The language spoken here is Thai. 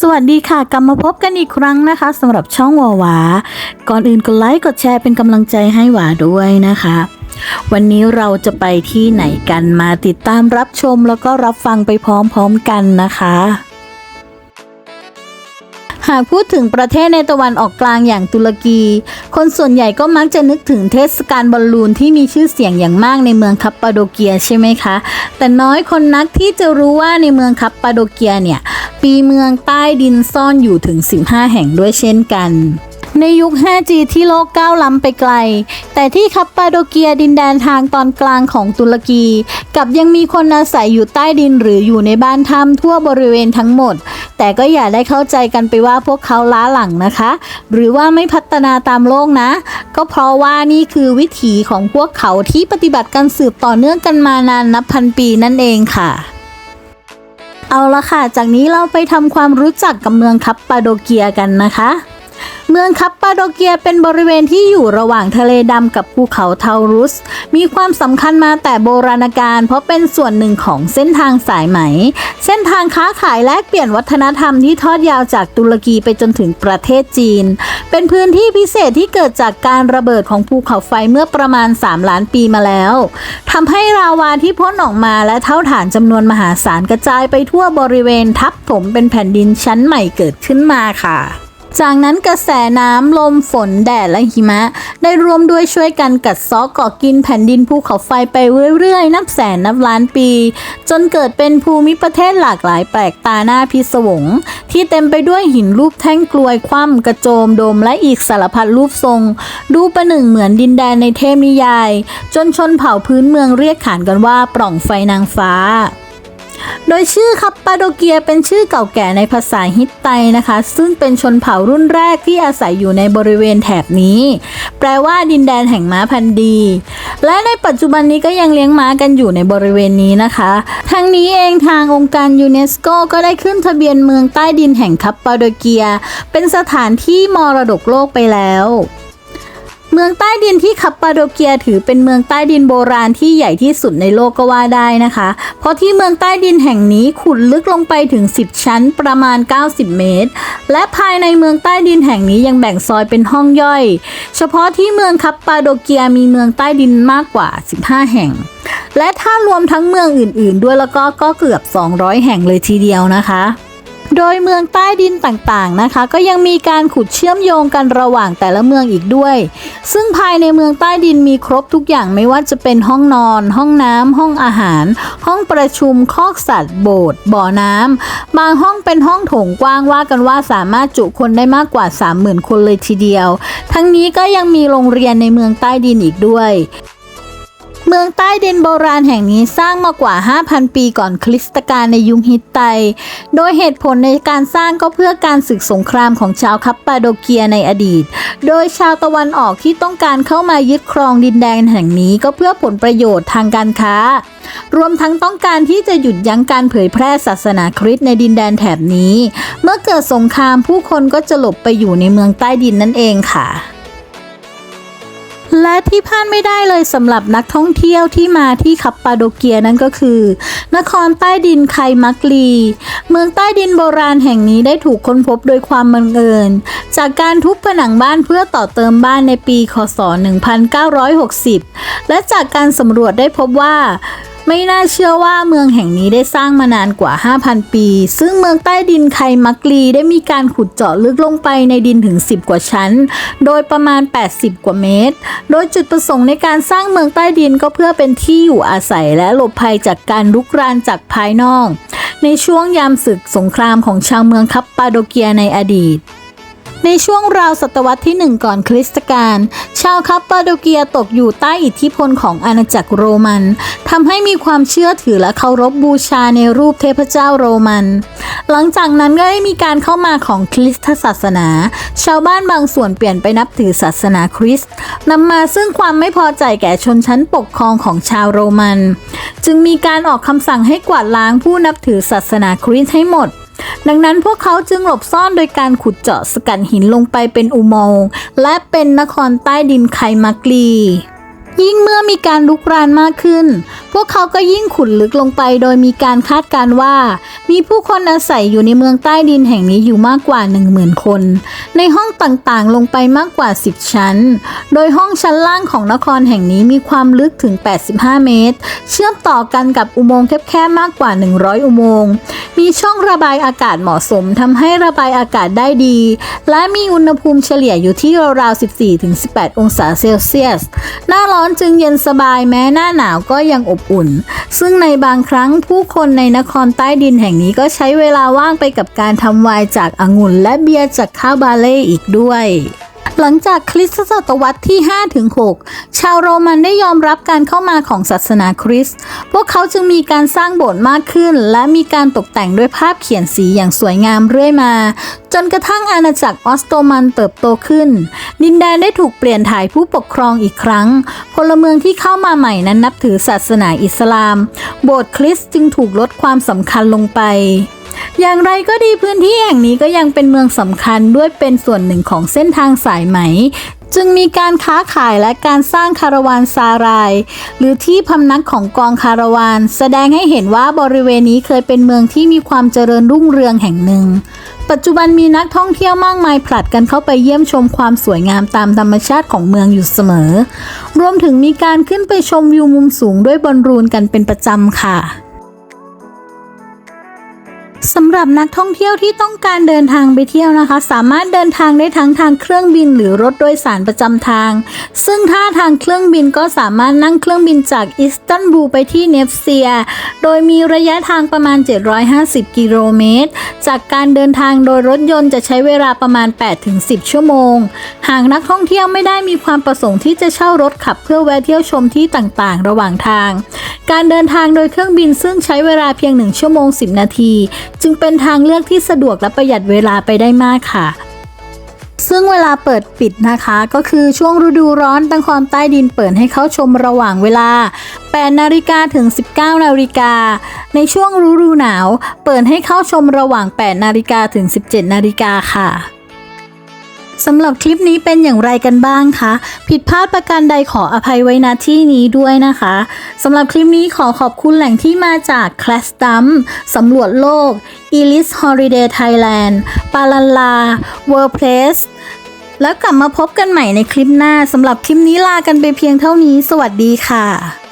สวัสดีค่ะ กลับมาพบกันอีกครั้งนะคะสำหรับช่องวาวา ก่อนอื่นกดไลค์กดแชร์เป็นกำลังใจให้หวาด้วยนะคะ วันนี้เราจะไปที่ไหนกันมาติดตามรับชมแล้วก็รับฟังไปพร้อมๆกันนะคะ หากพูดถึงประเทศในตะวันออกกลางอย่างตุรกี คนส่วนใหญ่ก็มักจะนึกถึงเทศกาลบอลลูนที่มีชื่อเสียงอย่างมากในเมืองคัปปาโดเกียใช่ไหมคะ แต่น้อยคนนักที่จะรู้ว่าในเมืองคัปปาโดเกียเนี่ย ปีเมืองใต้ดินซ่อนอยู่ถึง 15 แห่งด้วยเช่นกัน ในยุค 5G ที่โลกก้าวล้ำไปไกล แต่ที่คัปปาโดเกียดินแดนทางตอนกลางของตุรกีกับยังมีคนอาศัยอยู่ใต้ดินหรืออยู่ในบ้านถ้ำทั่วบริเวณทั้งหมด แต่ก็อย่าได้เข้าใจกันไปว่าพวกเขาล้าหลังนะคะ หรือว่าไม่พัฒนาตามโลกนะ ก็เพราะว่านี่คือวิถีของพวกเขาที่ปฏิบัติการสืบต่อเนื่องกันมานานนับพันปีนั่นเองค่ะ เอาละค่ะ จากนี้เราไปทำความรู้จักกับเมืองคับปาโดเกียกันนะคะ เมืองคัปปาโดเกียเป็นบริเวณที่อยู่ระหว่างทะเลดำกับภูเขาเทารุส มีความสำคัญมาแต่โบราณกาลเพราะเป็นส่วนหนึ่งของเส้นทางสายไหม เส้นทางค้าขายแลกเปลี่ยนวัฒนธรรมที่ทอดยาวจากตุรกีไปจนถึงประเทศจีน เป็นพื้นที่พิเศษที่เกิดจากการระเบิดของภูเขาไฟเมื่อประมาณ 3 ล้านปีมาแล้วทำให้ราวาที่พ่นออกมาและเท่าฐานจำนวนมหาศาลกระจายไปทั่วบริเวณทับถมเป็นแผ่นดินชั้นใหม่เกิดขึ้นมาค่ะ จากนั้นกระแสน้ำลมฝนแดดและหิมะ ได้รวมด้วยช่วยกันกัดเซาะเกาะกินแผ่นดินภูเขาไฟไปเรื่อยๆ นับแสนนับล้านปี จนเกิดเป็นภูมิประเทศหลากหลายแปลกตาหน้าพิศวง ที่เต็มไปด้วยหินรูปแท่งกลวยคว่ำกระโจมโดมและอีกสารพัดรูปทรง ดูประหนึ่งเหมือนดินแดนในเทพนิยาย จนชนเผ่าพื้นเมืองเรียกขานกันว่าปล่องไฟนางฟ้า โดยชื่อคัปปาโดเกียเป็นชื่อเก่าแก่ในภาษาฮิตไตนะคะ ซึ่งเป็นชนเผ่ารุ่นแรกที่อาศัยอยู่ในบริเวณแถบนี้ แปลว่าดินแดนแห่งม้าพันธุ์ดี และในปัจจุบันนี้ก็ยังเลี้ยงม้ากันอยู่ในบริเวณนี้นะคะ ทั้งนี้เองทางองค์การยูเนสโกก็ได้ขึ้นทะเบียนเมืองใต้ดินแห่งคัปปาโดเกีย เป็นสถานที่มรดกโลกไปแล้ว เมืองใต้ดินที่คัปปาโดเกียถือเป็นเมืองใต้ดินโบราณที่ใหญ่ที่สุดในโลกก็ว่าได้นะคะ เพราะที่เมืองใต้ดินแห่งนี้ขุดลึกลงไปถึง 10 ชั้นประมาณ 90 เมตร และภายในเมืองใต้ดินแห่งนี้ยังแบ่งซอยเป็นห้องย่อย เฉพาะที่เมืองคัปปาโดเกียมีเมืองใต้ดินมากกว่า 15 แห่ง และถ้ารวมทั้งเมืองอื่น ๆ ด้วยแล้วก็ก็เกือบ 200 แห่งเลยทีเดียวนะคะ โดยเมืองใต้ดินต่างๆนะคะ ก็ยังมีการขุดเชื่อมโยงกันระหว่างแต่ละเมืองอีกด้วย ซึ่งภายในเมืองใต้ดินมีครบทุกอย่างไม่ว่าจะเป็นห้องนอน ห้องน้ำห้องอาหาร ห้องประชุมคอกสัตว์โบสถ์บ่อน้ำบางห้องเป็นห้องโถงกว้างว่ากันว่าสามารถจุคนได้มากกว่า 30,000 คนเลยทีเดียว ทั้งนี้ก็ยังมีโรงเรียนในเมืองใต้ดินอีกด้วย เมืองใต้ดินโบราณแห่งนี้สร้างมากว่า 5,000 ปีก่อนคริสตกาลในยุคฮิตไต โดยเหตุผลในการสร้างก็เพื่อการศึกสงครามของชาวคัปปาโดเกียในอดีต โดยชาวตะวันออกที่ต้องการเข้ามายึดครองดินแดนแห่งนี้ก็เพื่อผลประโยชน์ทางการค้า รวมทั้งต้องการที่จะหยุดยั้งการเผยแพร่ศาสนาคริสต์ในดินแดนแถบนี้ เมื่อเกิดสงครามผู้คนก็จะหลบไปอยู่ในเมืองใต้ดินนั่นเองค่ะ และที่พลาดไม่ได้เลยสำหรับนักท่องเที่ยวที่มาที่คัปปาโดเกียนั่นก็คือ นครใต้ดินไคมักลี เมืองใต้ดินโบราณแห่งนี้ได้ถูกค้นพบโดยความบังเอิญ จากการทุบผนังบ้านเพื่อต่อเติมบ้านในปีคศ 1960 และจากการสำรวจได้พบว่า ไม่น่าเชื่อว่าเมืองแห่งนี้ได้สร้างมานานกว่า 5,000 ปี ซึ่งเมืองใต้ดินไคมักลีได้มีการขุดเจาะลึกลงไปในดินถึง 10 กว่าชั้น โดยประมาณ 80 กว่าเมตร โดยจุดประสงค์ในการสร้างเมืองใต้ดินก็เพื่อเป็นที่อยู่อาศัยและหลบภัยจากการลุกรานจากภายนอก ในช่วงยามศึกสงครามของชาวเมืองคัปปาโดเกียในอดีต ในช่วงราวศตวรรษที่ 1 ก่อนคริสตกาล ชาวคัปปาโดเกียตกอยู่ใต้อิทธิพลของอาณาจักรโรมันทำให้มีความเชื่อถือและเคารพบูชาในรูปเทพเจ้าโรมัน หลังจากนั้นก็ได้มีการเข้ามาของคริสตศาสนา ชาวบ้านบางส่วนเปลี่ยนไปนับถือศาสนาคริสต์นำมาซึ่งความไม่พอใจแก่ชนชั้นปกครองของชาวโรมัน จึงมีการออกคำสั่งให้กวาดล้างผู้นับถือศาสนาคริสต์ให้หมด ดังนั้นพวกเขาจึงหลบซ่อนโดยการขุดเจาะสกัดหินลงไปเป็นอุโมงค์และเป็นนครใต้ดินไคมักลี ยิ่งเมื่อมีการลุกรานมากขึ้น พวกเขาก็ยิ่งขุดลึกลงไป โดยมีการคาดการว่า มีผู้คนอาศัยอยู่ในเมืองใต้ดินแห่งนี้อยู่มากกว่า 10,000 คน ในห้องต่างๆ ลงไปมากกว่า 10 ชั้น โดยห้องชั้นล่างของนครแห่งนี้มีความลึกถึง 85 เมตร เชื่อมต่อกันกับอุโมงค์แคบๆมากกว่า 100 อุโมงค์ มีช่องระบายอากาศเหมาะสมทำให้ระบายอากาศได้ดี และมีอุณหภูมิเฉลี่ยอยู่ที่ราวๆ 14-18 องศาเซลเซียส หน้าร้อนอนจึงเย็นสบายแม้หน้าหนาวก็ยังอบอุ่น ซึ่งในบางครั้งผู้คนในนครใต้ดินแห่งนี้ก็ใช้เวลาว่างไปกับการทำไวน์จากองุ่นและเบียร์จากข้าวบาเล่อีกด้วย หลังจากคริสตศตวรรษที่ 5-6 ชาวโรมันได้ยอมรับการเข้ามาของศาสนาคริสต์ พวกเขาจึงมีการสร้างโบสถ์มากขึ้น และมีการตกแต่งด้วยภาพเขียนสีอย่างสวยงามเรื่อยมา จนกระทั่งอาณาจักรออสโตมันเติบโตขึ้น ดินแดนได้ถูกเปลี่ยนถ่ายผู้ปกครองอีกครั้ง พลเมืองที่เข้ามาใหม่นั้นนับถือศาสนาอิสลาม โบสถ์คริสต์จึงถูกลดความสำคัญลงไป อย่างไรก็ดีพื้นที่แห่งนี้ก็ยังเป็นเมืองสำคัญด้วยเป็นส่วนหนึ่งของเส้นทางสายไหม จึงมีการค้าขายและการสร้างคาราวานซาราย หรือที่พำนักของกองคาราวาน แสดงให้เห็นว่าบริเวณนี้เคยเป็นเมืองที่มีความเจริญรุ่งเรืองแห่งหนึ่ง ปัจจุบันมีนักท่องเที่ยวมากมายผลัดกันเข้าไปเยี่ยมชมความสวยงามตามธรรมชาติของเมืองอยู่เสมอ รวมถึงมีการขึ้นไปชมวิวมุมสูงด้วยบอลรูนกันเป็นประจำค่ะ สำหรับนักท่องเที่ยวที่ต้องการเดินทางไปเที่ยวนะคะ สามารถเดินทางได้ทั้งทางเครื่องบินหรือรถโดยสารประจำทาง ซึ่งถ้าทางเครื่องบินก็สามารถนั่งเครื่องบินจากอิสตันบูลไปที่เนฟเซีย โดยมีระยะทางประมาณ 750 กิโลเมตร จากการเดินทางโดยรถยนต์จะใช้เวลาประมาณ 8-10 ชั่วโมง หากนักท่องเที่ยวไม่ได้มีความประสงค์ที่จะเช่ารถขับเพื่อแวะเที่ยวชมที่ต่างๆ ระหว่างทาง การเดินทางโดยเครื่องบินซึ่งใช้เวลาเพียง 1 ชั่วโมง 10 นาทีจึงเป็นทางเลือกที่สะดวกและประหยัดเวลาไปได้มากค่ะ ซึ่งเวลาเปิดปิดนะคะ ก็คือช่วงฤดูร้อนตังความใต้ดินเปิดให้เข้าชมระหว่างเวลา 8 นาฬิกาถึง 19 นาฬิกา ในช่วงฤดูหนาว เปิดให้เข้าชมระหว่าง 8 นาฬิกาถึง 17 นาฬิกาค่ะ สำหรับคลิปนี้เป็นอย่างไรกันบ้างคะ ผิดพลาดประการใดขออภัยไว้ณที่นี้ด้วยนะคะสำหรับคลิปนี้ขอขอบคุณแหล่งที่มาจาก c l a s s d u m สำรวจโลก e l i s Holiday Thailand ปาลันลา World Place แล้วกลับมาพบกันใหม่ในคลิปหน้าสำหรับคลิปนี้ลากันไปเพียงเท่านี้ สวัสดีค่ะ